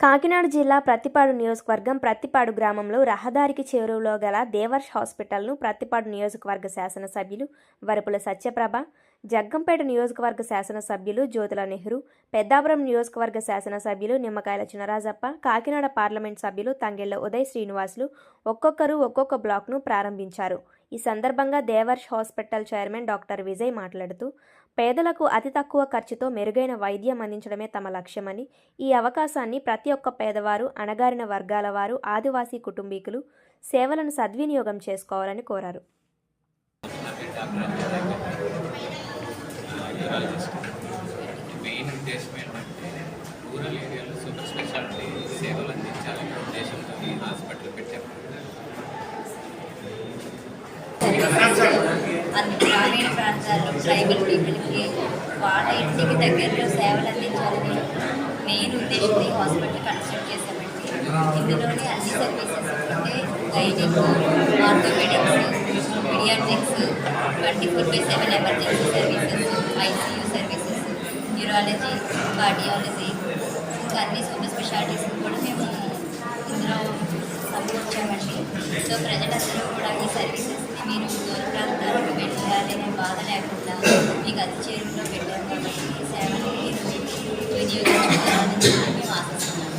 కాకినాడ జిల్లా ప్రత్తిపాడు నియోజకవర్గం ప్రత్తిపాడు గ్రామంలో రహదారికి చేరువలో గల దేవర్ష్ హాస్పిటల్ను ప్రత్తిపాడు నియోజకవర్గ శాసనసభ్యులు వరపుల సత్యప్రభ జగ్గంపేట నియోజకవర్గ శాసనసభ్యులు జ్యోతుల నెహ్రూ పెద్దాపురం నియోజకవర్గ శాసనసభ్యులు నిమ్మకాయల చినరాజప్ప కాకినాడ పార్లమెంట్ సభ్యులు తంగెళ్ళ ఉదయ్ శ్రీనివాసులు ఒక్కొక్కరు ఒక్కొక్క బ్లాక్ను ప్రారంభించారు. ఈ సందర్భంగా Devarsh hospital chairman doctor Vijay మాట్లాడుతూ పేదలకు అతి తక్కువ ఖర్చుతో మెరుగైన వైద్యం అందించడమే తమ లక్ష్యమని ఈ అవకాశాన్ని ప్రతి ఒక్క పేదవారు అణగారిన వర్గాల వారు ఆదివాసీ కుటుంబీకులు సేవలను సద్వినియోగం చేసుకోవాలని కోరారు. రూరల్ ఏరియాలో సూపర్ స్పెషాలిటీ సేవలు అందించాలనే ఉద్దేశంతో ఈ హాస్పిటల్ పెట్టాము గ్రామీణ ప్రాంతాల్లో ట్రైబల్ పీపుల్కి వాళ్ళ ఇంటికి దగ్గరలో సేవలు అందించాలని మెయిన్ ఉద్దేశంతో ఈ హాస్పిటల్ కన్స్ట్రక్ట్ చేశామండి. ఇందులోని అన్ని సర్వీసెస్ అంటే gynaec orthopaedics paediatrics twenty four by seven emergency services neurology cardiology ఇంకా అన్ని సూపర్ స్పెషాలిటీస్ కూడా మేము ఇందులో సమకూర్చామండి సో ప్రజలందరూ కూడా ఈ సర్వీసెస్ని మీరు దూర ప్రాంతాలకు వెళ్ళాలి అనే బాధ లేకుండా మీకు అతి చేరులో పెట్టాము కాబట్టి ఈ సేవని మీరు వినియోగించుకోవాలని మేము ఆశిస్తున్నాము